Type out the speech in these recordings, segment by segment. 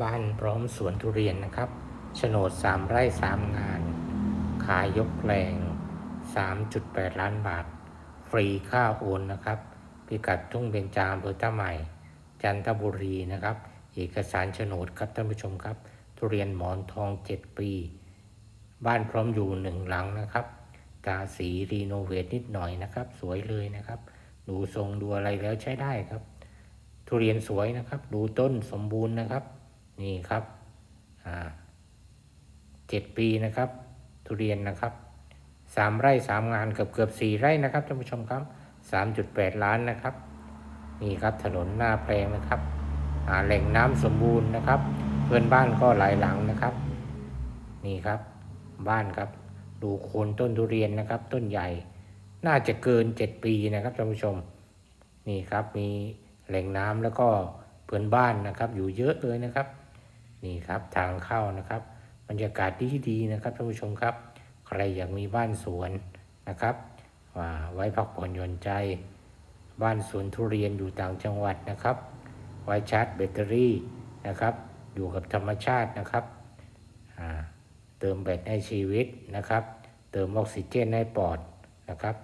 บ้านพร้อมสวนทุเรียนนะครับ โฉนด 3 ไร่ 3 งาน ขายยกแปลง 3.8 ล้านบาท ฟรีค่าโอนนะครับ พิกัดทุ่งเบญจามอำเภอท่าใหม่ จันทบุรีนะครับ เอกสารโฉนดครับท่านผู้ชมครับ ทุเรียนหมอนทอง 7 ปี บ้านพร้อมอยู่หนึ่งหลังนะครับ ตาสีรีโนเวทนิดหน่อยนะครับ สวยเลยนะครับ ดูทรงดูอะไรแล้วใช้ได้ครับ ทุเรียนสวยนะครับ ดูต้นสมบูรณ์นะครับ นี่ครับเจ็ดปีนะครับ ทุเรียนนะครับสามไร่สามงานเกือบเกือบสี่ไร่นะครับท่านผู้ชมครับสามจุดแปดล้านนะครับนี่ครับถนนหน้าแปลงนะครับอ่าแหล่งน้ำสมบูรณ์นะครับ เพื่อนบ้านก็หลายหลังนะครับ นี่ครับ บ้านครับ ดูโคนต้นทุเรียนนะครับ ต้นใหญ่ น่าจะเกินเจ็ดปีนะครับท่านผู้ชม นี่ครับมีแหล่งน้ำแล้วก็ พื่อนบ้านนะครับ อยู่เยอะเลยนะครับ นี่ครับทางเข้านะครับ บรรยากาศดีดีนะครับท่านผู้ชมครับ ใครอยากมีบ้านสวนนะครับว่าไว้พักผ่อนหย่อนใจ บ้านสวนทุเรียนอยู่ต่างจังหวัดนะครับ ไว้ชาร์จแบตเตอรี่นะครับ อยู่กับธรรมชาตินะครับเติมแบตให้ชีวิตนะครับ เติมออกซิเจนให้ปอดนะครับ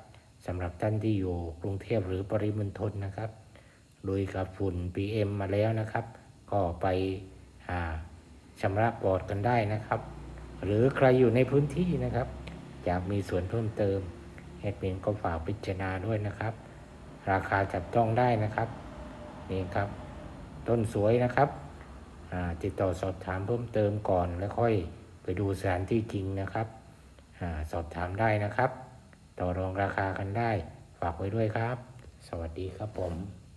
สำหรับท่านที่อยู่กรุงเทพหรือปริมณฑลนะครับ ลุยกับฝุ่น PM มาแล้วนะครับ ก็ไปชำระปอดกันได้นะครับ หรือใครอยู่ในพื้นที่นะครับอยากมีส่วนเพิ่มเติมแอดมินก็ฝากพิจารณาด้วยนะครับ ราคาจับต้องได้นะครับนี่ครับ ต้นสวยนะครับอ่าติดต่อสอบถามเพิ่มเติมก่อนแล้วค่อยไปดูสถานที่จริงนะครับอาสอบถามได้นะครับ ต่อรองราคากันได้ ฝากไว้ด้วยครับ สวัสดีครับผม